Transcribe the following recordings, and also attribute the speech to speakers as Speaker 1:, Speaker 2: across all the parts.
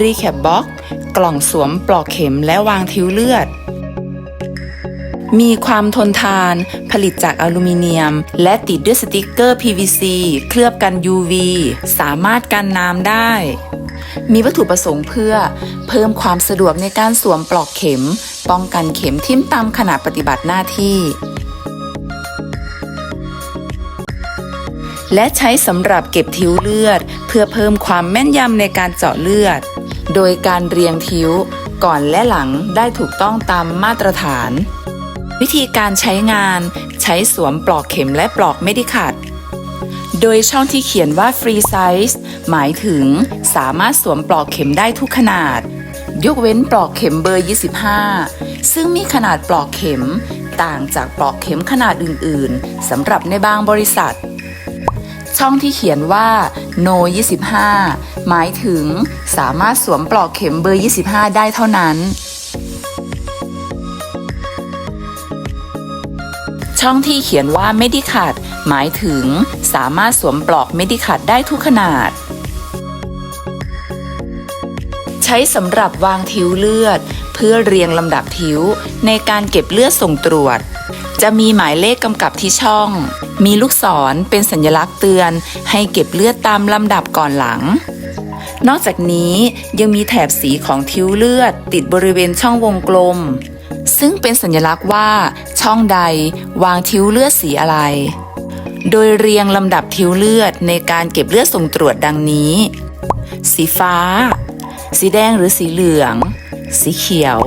Speaker 1: รีแคปบ็อกกล่องสวมปลอกเข็มและวางทิ้วเลือด มีความทนทานผลิตจากอลูมิเนียม และติดด้วยสติกเกอร์ PVC เคลือบกัน UV สามารถกันน้ำได้ มีวัตถุประสงค์เพื่อ เพิ่มความสะดวกในการสวมปลอกเข็ม ป้องกันเข็มทิ่มตามขณะปฏิบัติหน้าที่และใช้สำหรับเก็บทิ้วเลือด เพื่อเพิ่มความแม่นยำในการเจาะเลือด โดยการเรียงทิ้วก่อนและหลังได้ถูกต้องตามมาตรฐาน วิธีการใช้งานใช้สวมปลอกเข็มและปลอกไม่ได้ขัด โดยช่องที่เขียนว่า free size หมายถึงสามารถสวมปลอกเข็มได้ทุกขนาด ยกเว้นปลอกเข็มเบอร์ 25 ซึ่งมีขนาดปลอกเข็มต่างจากปลอกเข็มขนาดอื่นๆสำหรับในบางบริษัท ช่องที่เขียนว่า no 25 หมายถึงสามารถสวมปลอกเข็มเบอร์ 25 ได้เท่านั้น ช่องที่เขียนว่าไม่ด้ขัดหมายถึงสามารถสวมปลอกไม่ด้ขัดได้ทุกขนาด ใช้สำหรับวางทิ้วเลือด เพื่อเรียงลำดับทิ้วในการเก็บเลือดส่งตรวจจะมีหมายเลขกำกับที่ช่อง มีลูกศรเป็นสัญลักษณ์เตือน ให้เก็บเลือดตามลำดับก่อนหลัง นอกจากนี้ยังมีแถบสีของทิ้วเลือด ติดบริเวณช่องวงกลม ซึ่งเป็นสัญลักษณ์ว่า ช่องใดวางทิ้วเลือดสีอะไร โดยเรียงลำดับทิ้วเลือดในการเก็บเลือดส่งตรวจดังนี้ สีฟ้า สีแดงหรือสีเหลือง สีเขียว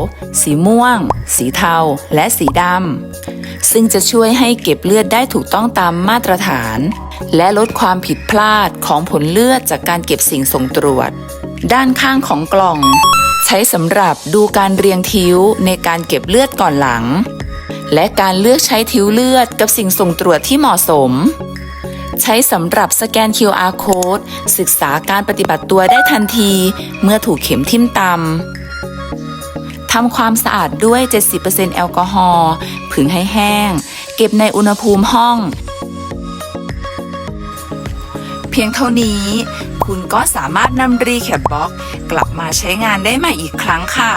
Speaker 1: สีม่วง สีเทา และสีดำ ซึ่งจะช่วยให้เก็บเลือดได้ถูกต้องตามมาตรฐาน และลดความผิดพลาดของผลเลือดจากการเก็บสิ่งส่งตรวจ ด้านข้างของกล่อง ใช้สำหรับดูการเรียงทิ้วในการเก็บเลือดก่อนหลัง และการเลือกใช้ทิ้วเลือดกับสิ่งส่งตรวจที่เหมาะสม ใช้สำหรับสแกน QR code ศึกษาการปฏิบัติตัวได้ทันที เมื่อถูกเข็มทิ่มตำ ทำความสะอาดด้วย 70%แอลกอฮอล์ผึ่งให้แห้ง เก็บในอุณหภูมิห้อง เพียงเท่านี้ คุณก็สามารถนำรีแคปบ็อก กลับมาใช้งานได้ใหม่อีกครั้งค่ะ